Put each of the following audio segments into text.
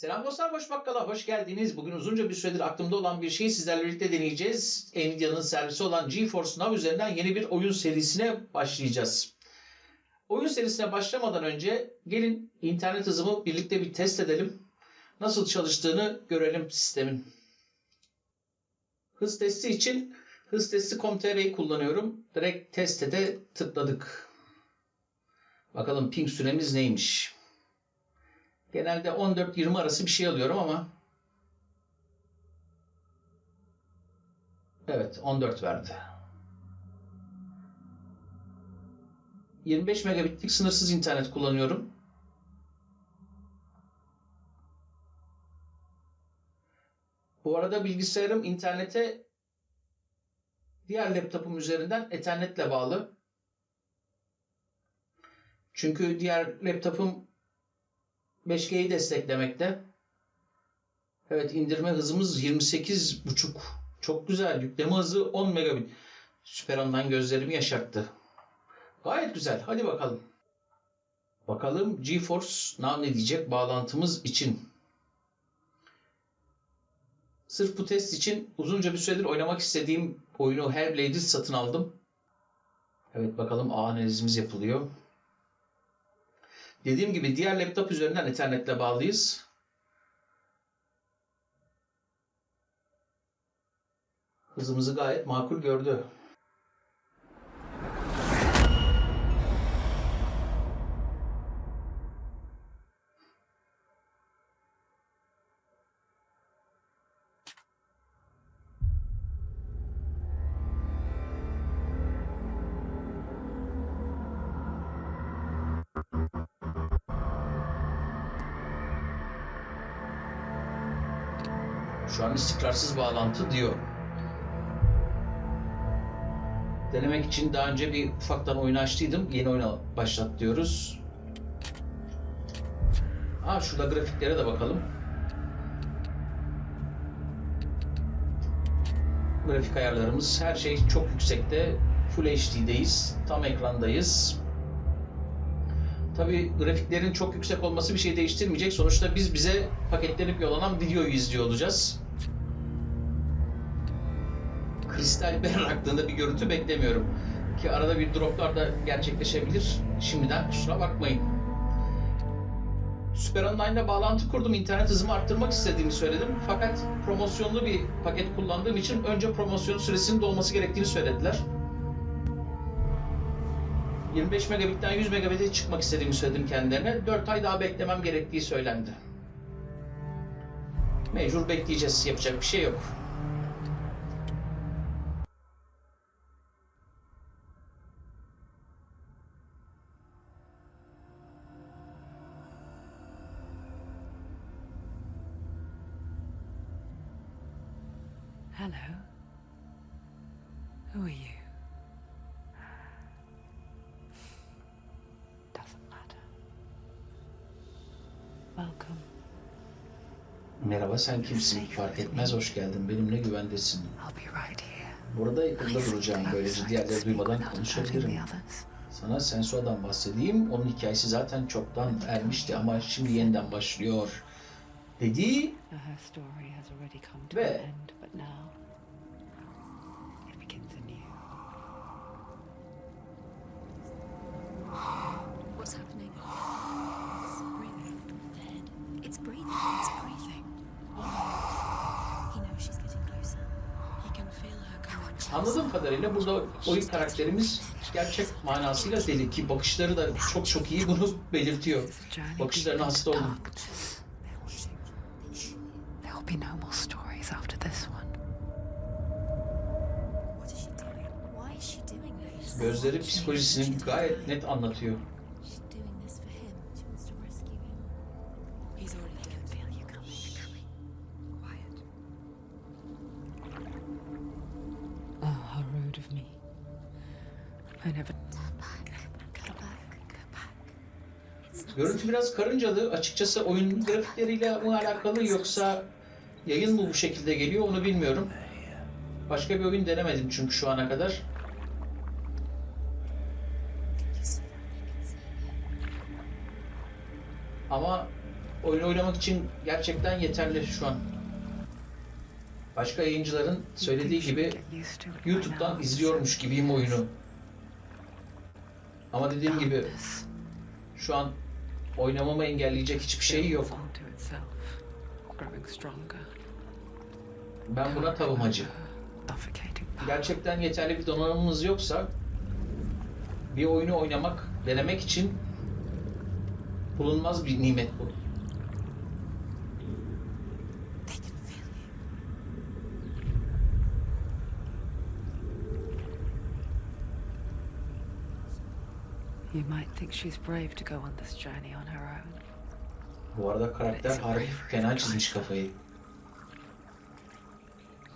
Selam dostlar, Boş Bakkal'a hoş geldiniz. Bugün uzunca bir süredir aklımda olan bir şeyi sizlerle birlikte deneyeceğiz. Nvidia'nın servisi olan GeForce Now üzerinden yeni bir oyun serisine başlayacağız. Oyun serisine başlamadan önce gelin internet hızımı birlikte bir test edelim. Nasıl çalıştığını görelim sistemin. Hız testi için hız testi.com.tr'yi kullanıyorum. Direkt teste tıkladık. Bakalım ping süremiz neymiş. Genelde 14-20 arası bir şey alıyorum ama Evet 14 verdi. 25 megabitlik sınırsız internet kullanıyorum. Bu arada bilgisayarım internete diğer laptopum üzerinden Ethernet'le bağlı. Çünkü diğer laptopum 5G'yi desteklemekte. Evet indirme hızımız 28.5. Çok güzel. Yükleme hızı 10 megabit. Süper ondan gözlerimi yaşarttı. Gayet güzel. Hadi bakalım. Bakalım GeForce Now ne diyecek bağlantımız için. Sırf bu test için uzunca bir süredir oynamak istediğim oyunu Hellblade'i satın aldım. Evet bakalım analizimiz yapılıyor. Dediğim gibi diğer laptop üzerinden Ethernet'le bağlıyız. Hızımızı gayet makul gördü. An istikrarsız bağlantı diyor. Denemek için daha önce bir ufaktan oyun açtıydım. Yeni oyuna başlat diyoruz. Aa şurada grafiklere de bakalım. Grafik ayarlarımız her şey çok yüksekte. Full HD'deyiz. Tam ekrandayız. Tabi grafiklerin çok yüksek olması bir şey değiştirmeyecek. Sonuçta biz bize paketlenip yollanan videoyu izliyor olacağız. Kristal berraklığında bir görüntü beklemiyorum. Ki arada bir droplar da gerçekleşebilir. Şimdiden kusura bakmayın. Süper Online'la bağlantı kurdum. İnternet hızımı arttırmak istediğimi söyledim. Fakat promosyonlu bir paket kullandığım için önce promosyon süresinin dolması gerektiğini söylediler. 25 megabitten 100 megabit'e çıkmak istediğimi söyledim kendilerine. 4 ay daha beklemem gerektiği söylendi. Mecbur bekleyeceğiz. Yapacak bir şey yok. Hello. Who are you? Doesn't matter. Welcome. Merhaba sen kimsin? Fark etmez hoş geldin. Benimle güvendesin. I'll be right here. Burada yakında duracağım. Böylece diğerleri duymadan konuşabilirim. Sana Sensua'dan bahsedeyim. Onun hikayesi zaten çoktan ermişti ama şimdi yeniden başlıyor. Dedi Now, Her story has already come to Ve- an end, but now it begins anew. What's happening? It's breathing. The head. It's breathing. It's breathing. He knows she's getting closer. He can feel her coming closer. Anladığım kadarıyla burada oyun karakterimiz gerçek manasıyla deli ki bakışları da çok çok iyi bunu belirtiyor. Bakışlarına hasta oldum. Go back. It's not Görüntü biraz karıncalı. Açıkçası oyun grafikleriyle mi alakalı yoksa yayın mı bu şekilde geliyor onu bilmiyorum. Başka bir oyun denemedim çünkü şu ana kadar. Ama oyun oynamak için gerçekten yeterli şu an. Başka yayıncıların söylediği gibi YouTube'dan izliyormuş gibiyim oyunu. Ama dediğim gibi şu an oynamamı engelleyecek hiçbir şey yok. Ben buna tavımacı. Gerçekten yeterli bir donanımınız yoksa bir oyunu oynamak, denemek için bulunmaz bir nimet bu. You. Might think she's brave to go on this journey on her own. Bu arada karakter harbi fena çizmiş kafayı.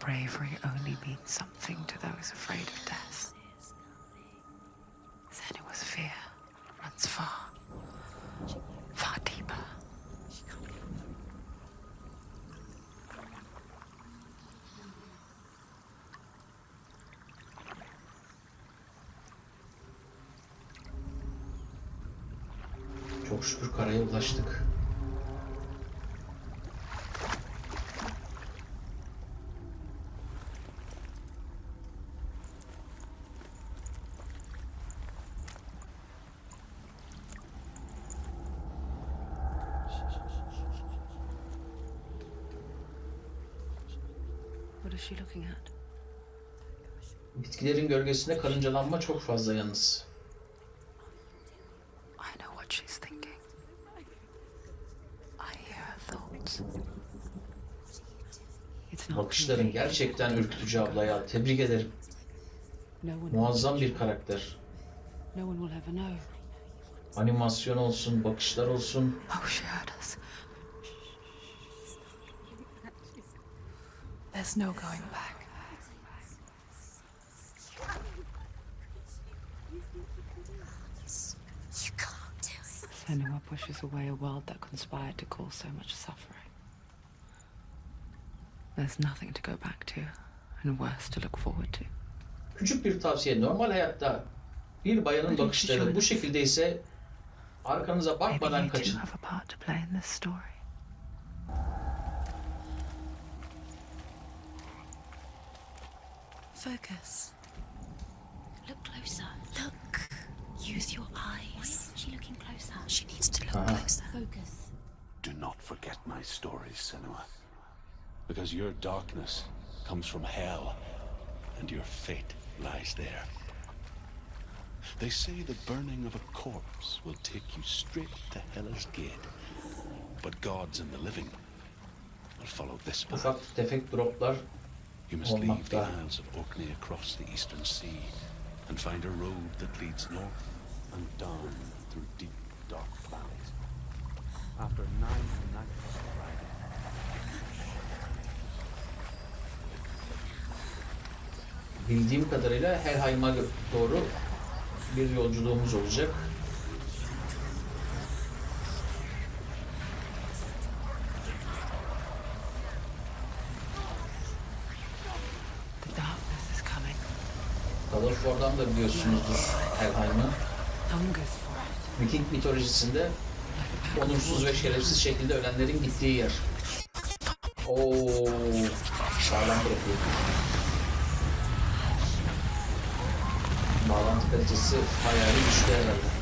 Bravery only means something to those afraid of death. Then it was fear runs far ulaştık. What is she looking at? Bitkilerin gölgesinde karıncalanma çok fazla yalnız. I know what she's thinking. I hear her thoughts. It's not Bakışların gerçekten ürkütücü abla ya. Tebrik ederim. Muazzam bir karakter. Animasyon olsun, bakışlar olsun. There's no going back. Senua pushes away a world that conspired to cause so much suffering. There's nothing to go back to, and worse to look forward to. Küçük bir tavsiye. Normal hayatta bir bayanın bakışları bu şekilde ise arkanıza Maybe bakmadan you two kaçın. have a part to play in this story. Focus. Look closer. Look. Use your eyes. Why isn't she looking closer? She needs to look Uh-huh. closer. Focus. Do not forget my stories, Senua. Because your darkness comes from hell, and your fate lies there. They say the burning of a corpse will take you straight to Hellas Gate. But gods and the living will follow this path. Ufak tefek droplar You must leave the. Isles of Orkney across the eastern sea and find a road that leads north and down through deep, dark valleys. After nine nights bildiğim kadarıyla Helheim'a doğru bir yolculuğumuz olacak. War'dan da biliyorsunuzdur Helheim'ı. Viking mitolojisinde onursuz ve şerefsiz şekilde ölenlerin gittiği yer. Oo, sağlam bırakıyor. Bağlantı kalitesi hayali düştü herhalde.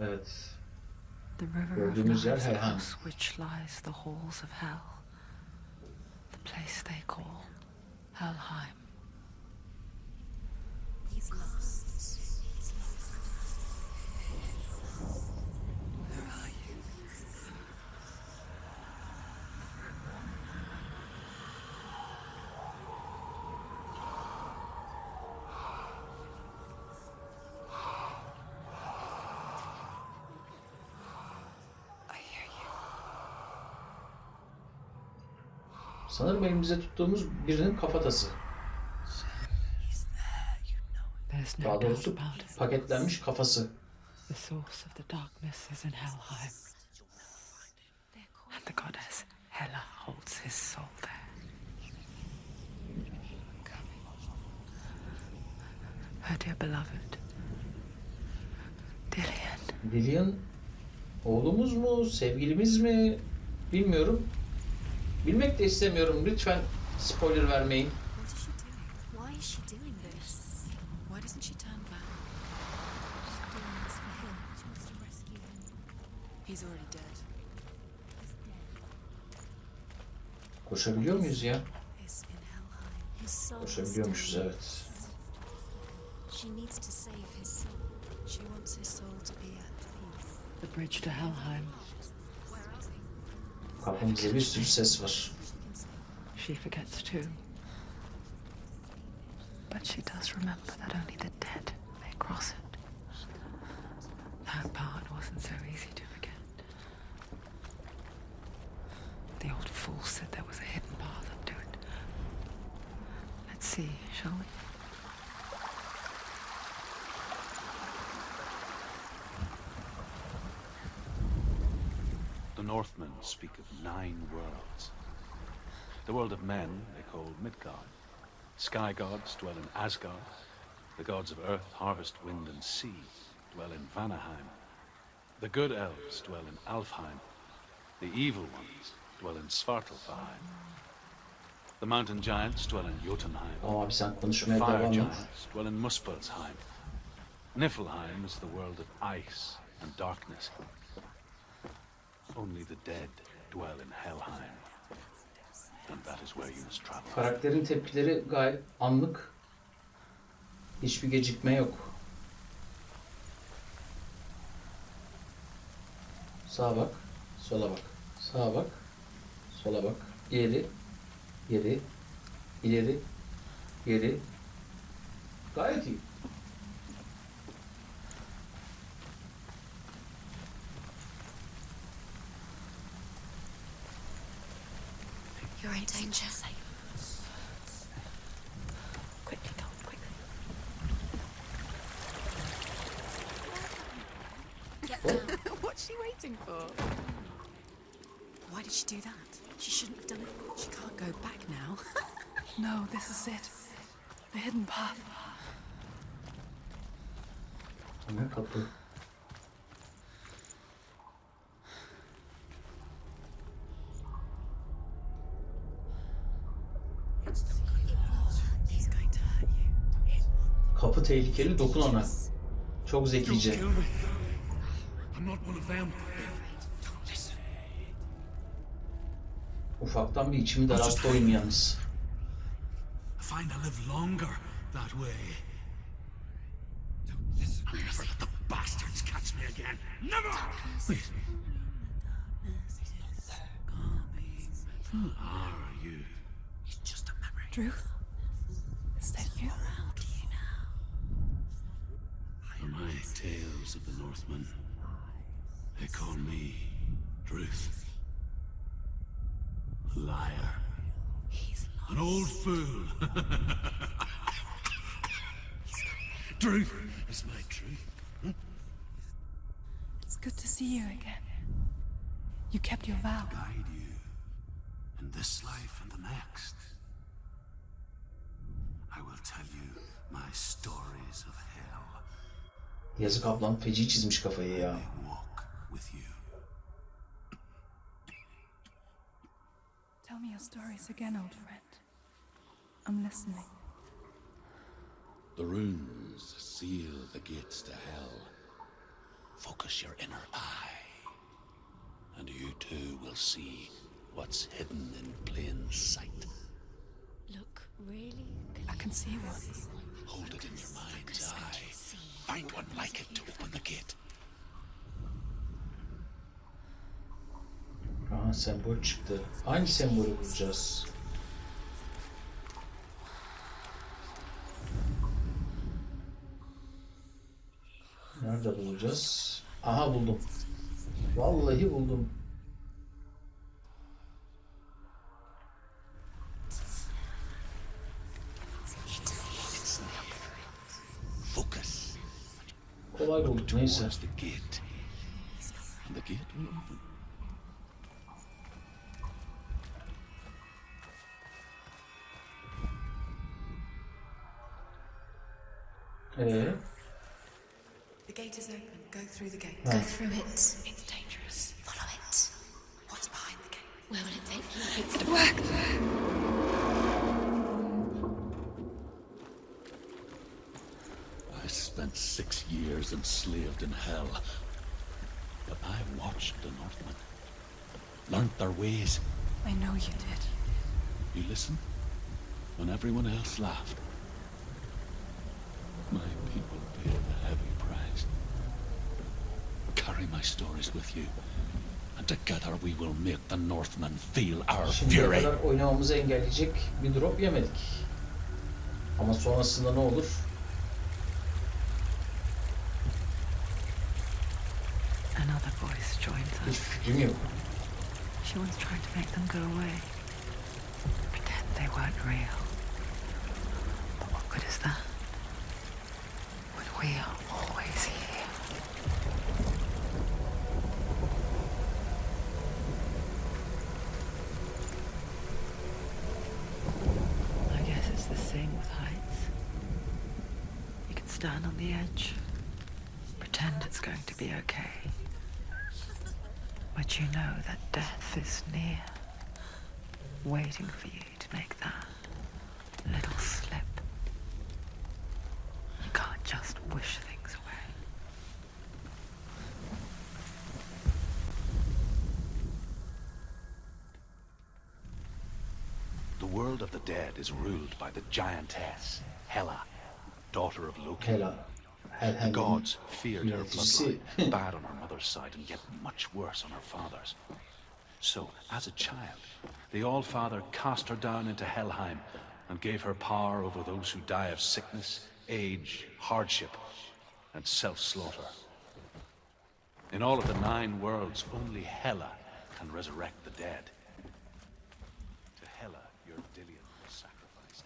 Evet. The river of Gördüğümüz yer knives Helheim. which lies the halls of hell. The place they call Helheim. He's lost. Sanırım elimizde tuttuğumuz birinin kafatası. Daha doğrusu paketlenmiş kafası. The source of the darkness is in Helheim. And the goddess Hela holds his soul there. Her dear beloved, Dillian. Lilian oğlumuz mu, sevgilimiz mi bilmiyorum. Bilmek de istemiyorum. Lütfen spoiler vermeyin. What is she doing? Why is she doing this? Why doesn't she turn back? She's doing this for him. She wants to rescue him. He's already dead. Koşabiliyor muyuz ya? Koşabiliyormuşuz evet. lost. She needs to save his soul. She wants his soul to be at peace. The bridge to Helheim. She forgets too. But she does remember that only the dead may cross it. That part wasn't so easy to forget. The old fool said there was a hidden path up to it. Let's see, shall we? The Northmen speak of nine worlds. The world of men they call Midgard. Sky gods dwell in Asgard. The gods of earth, harvest, wind, and sea dwell in Vanaheim. The good elves dwell in Alfheim. The evil ones dwell in Svartalfheim. The mountain giants dwell in Jotunheim. Sen The fire giants dwell in Muspelheim. Niflheim is the world of ice and darkness. Only the dead dwell in Helheim. And that is where you must travel. Karakterin tepkileri gayet anlık. Hiçbir gecikme yok. Sağa bak, sola bak. Sağa bak, sola bak. İleri, geri, ileri, geri. Gayet iyi. What's she waiting for? Why did she do that? She shouldn't have done it. She can't go back now. No, this is it. The hidden path. Hemen kapı. He's going to hurt you. Kapı tehlikeli, dokun ona. Çok zekice. Kill me. I'm not one of them. Ufaktan bir içimi daralttı oyun yalnız. I find I live longer that way. I'll never let the bastards catch me again. Never! Wait. Who are you? It's just a memory. Druth? Is that you? Around you now. For my tales of the Northmen, fool. truth is my truth. It's good to see you again. You kept your vow. Guide you in this life and the next. I will tell you my stories of hell. Yazık ablam feci çizmiş kafayı ya. Walk with you. Tell me your stories again, old friend. I'm listening. The runes seal the gates to hell. Focus your inner eye, and you too will see what's hidden in plain sight. Look really I can see one. Hold it in your mind's eye. Find one like it to open the gate. Aha sembol çıktı. Aynı sembolü bulacağız. Nerede bulacağız? Aha buldum. Vallahi buldum. Focus. Kolay bulduk neyse. Eee? The gate is open. Go through the gate. Go through it. It's dangerous. Follow it. What's behind the gate? Where will it take you? It's dark. I spent six years enslaved in hell. But I watched the Northmen, learnt their ways. I know you did. You listen when everyone else laughed. Carry my stories with you, and together we will make the Northmen feel our şimdiye fury. kadar oynamamızı engelleyecek bir drop yemedik. Ama sonrasında ne olur? Another voice joins Hiç us. fikrim yok. She was trying to make them go away. Pretend they weren't real. Stand on the edge, pretend it's going to be okay. But you know that death is near, waiting for you to make that little slip. You can't just wish things away. The world of the dead is ruled by the giantess, Hela, daughter of Loki. Hela. Hel The gods feared her bloodline, bad on her mother's side and yet much worse on her father's. So, as a child, the All-Father cast her down into Helheim and gave her power over those who die of sickness, age, hardship, and self-slaughter. In all of the nine worlds, only Hela can resurrect the dead. To Hela, your Dillion was sacrificed.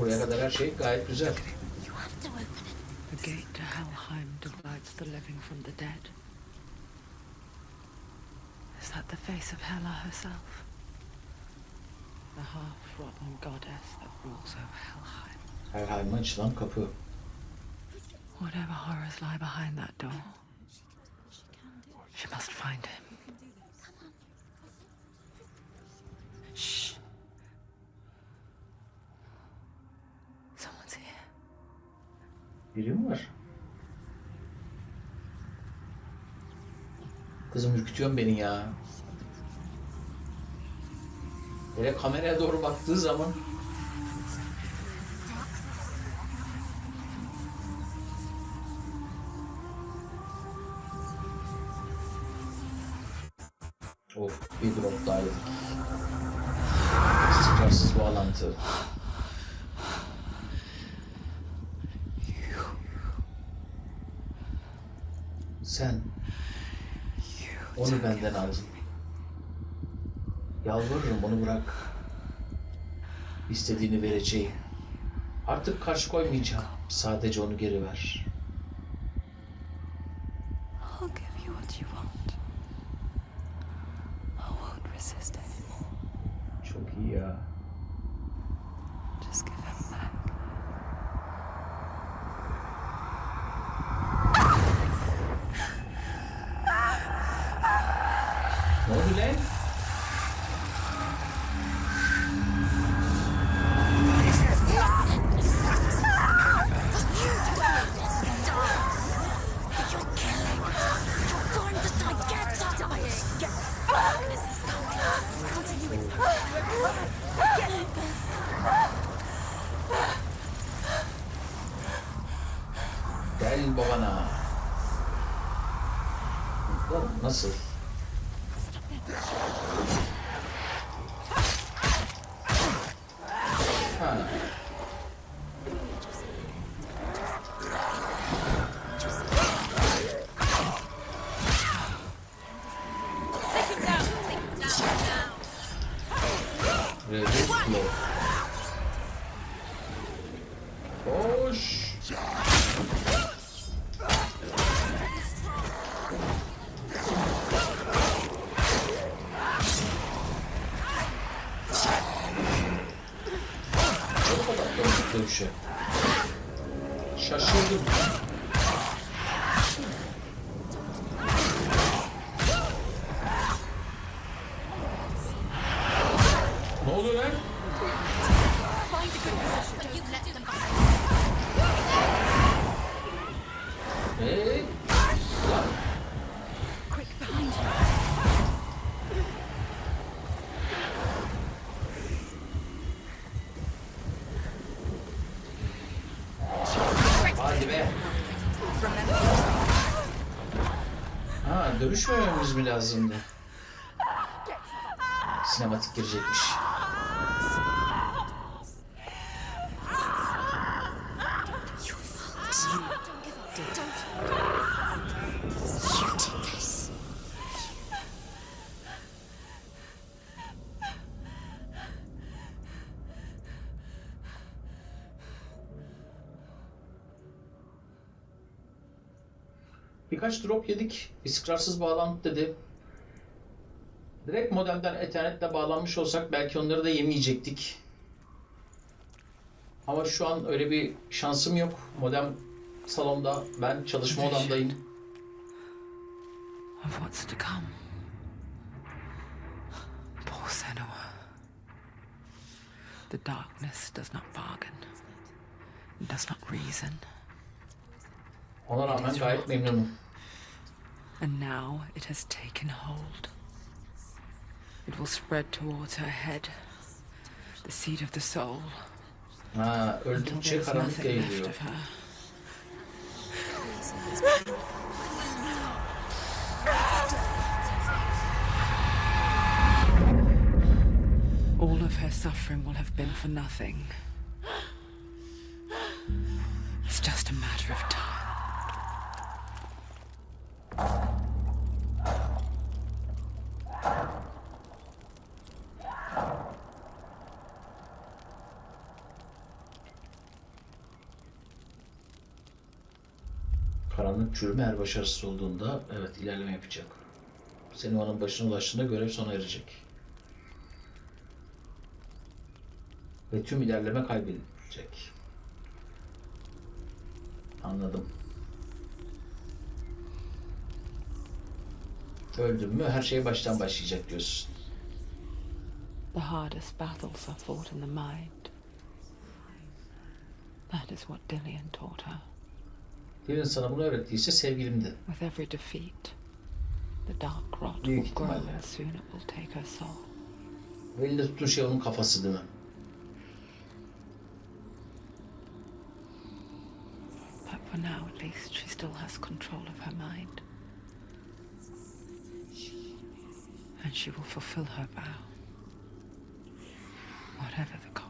Buraya kadar her şey gayet güzel. You have to open it. The gate to Helheim divides the living from the dead. Is that the face of Hela herself? The half-rotten goddess that rules over Helheim. Helheim'e açılan kapı. Whatever horrors lie behind that door, Biri mi var? Kızım ürkütüyorsun beni ya. Hele kameraya doğru baktığı zaman Yalvarırım onu bırak. İstediğini vereceğim. Artık karşı koymayacağım. Sadece onu geri ver. I'll give you what you want. I won't resist Nasıl? Dönüşe. Şaşırdım. Dövüşmememiz mi lazımdı? Sinematik girecekmiş. You Birkaç drop yedik. İstikrarsız bağlantı dedi. Direkt modemden ethernetle bağlanmış olsak belki onları da yemeyecektik. Ama şu an öyle bir şansım yok. Modem salonda, ben çalışma odamdayım. Of what's to come. Poor Senua. The darkness does not bargain, does not reason, Ona rağmen gayet memnunum. And now it has taken hold. It will spread towards her head, the seat of the soul, Ha, öldükçe there's karanlık nothing left of her. All of her suffering will have been for nothing. It's just a matter of time. Karanlık çürüme eğer başarısız olduğunda evet ilerleme yapacak. Senin başına ulaştığında görev sona erecek. Ve tüm ilerleme kaybedilecek. Anladım. Öldün mü her şey baştan başlayacak diyorsun. The hardest battles are fought in the mind. That is what Dillian taught her. Birinin sana bunu öğrettiyse sevgilimdi. With every defeat, the dark rot Büyük will grow ihtimalle. and soon it will take her soul. Ve elinde tuttuğun şey onun kafası değil mi? But for now, at least, she still has control of her mind. And she will fulfill her vow, whatever the cost.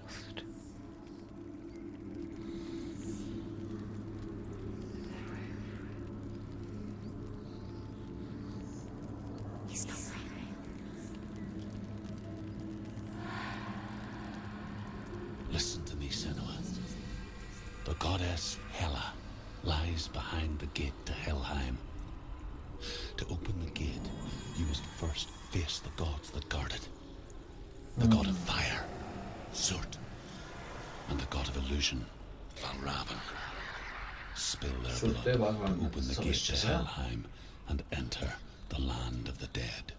Land of the dead.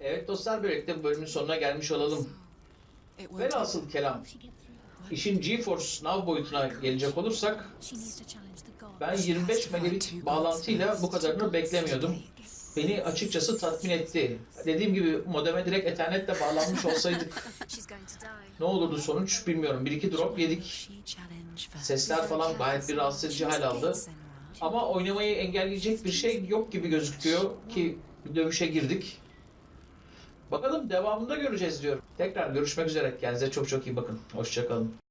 Evet dostlar böylelikle bu bölümün sonuna gelmiş olalım. Velhasıl kelam. İşin GeForce Now boyutuna gelecek olursak ben 25 megabit bağlantıyla bu kadarını beklemiyordum. Beni açıkçası tatmin etti. Dediğim gibi modeme direkt ethernetle bağlanmış olsaydık ne olurdu sonuç bilmiyorum. Bir iki drop yedik. Sesler falan gayet bir rahatsız edici hal aldı. Ama oynamayı engelleyecek bir şey yok gibi gözüküyor ki bir dövüşe girdik. Bakalım devamında göreceğiz diyorum. Tekrar görüşmek üzere. Kendinize çok çok iyi bakın. Hoşçakalın.